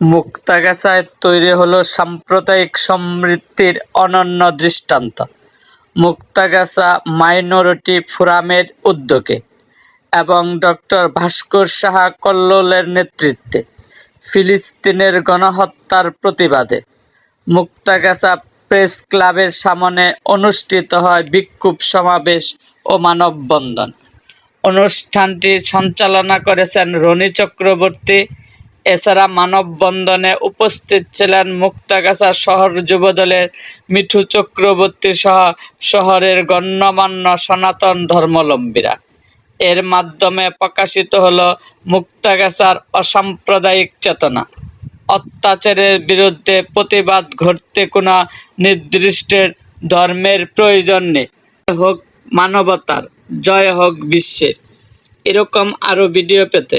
মুক্তাগাছায় তৈরি হলো সাম্প্রদায়িক সমৃদ্ধির অনন্য দৃষ্টান্ত। মুক্তাগাছা মাইনরিটি ফোরামের উদ্যোগে এবং ডক্টর ভাস্কর সাহা কল্লোলের নেতৃত্বে ফিলিস্তিনের গণহত্যার প্রতিবাদে মুক্তাগাছা প্রেস ক্লাবের সামনে অনুষ্ঠিত হয় বিক্ষোভ সমাবেশ ও মানববন্ধন। অনুষ্ঠানটি সঞ্চালনা করেছেন রনি চক্রবর্তী এছাড়া মানববন্ধনে উপস্থিত ছিলেন মুক্তাগাছা শহর যুবদলের মিঠু চক্রবর্তী সহ শহরের গণ্যমান্য সনাতন ধর্মাবলম্বীরা এর মাধ্যমে প্রকাশিত হল মুক্তাগাছার অসাম্প্রদায়িক চেতনা। অত্যাচারের বিরুদ্ধে প্রতিবাদ ঘটতে কোনো নির্দিষ্ট ধর্মের প্রয়োজন নেই। হোক মানবতার, জয় হোক বিশ্বের। এরকম আরও ভিডিও পেতে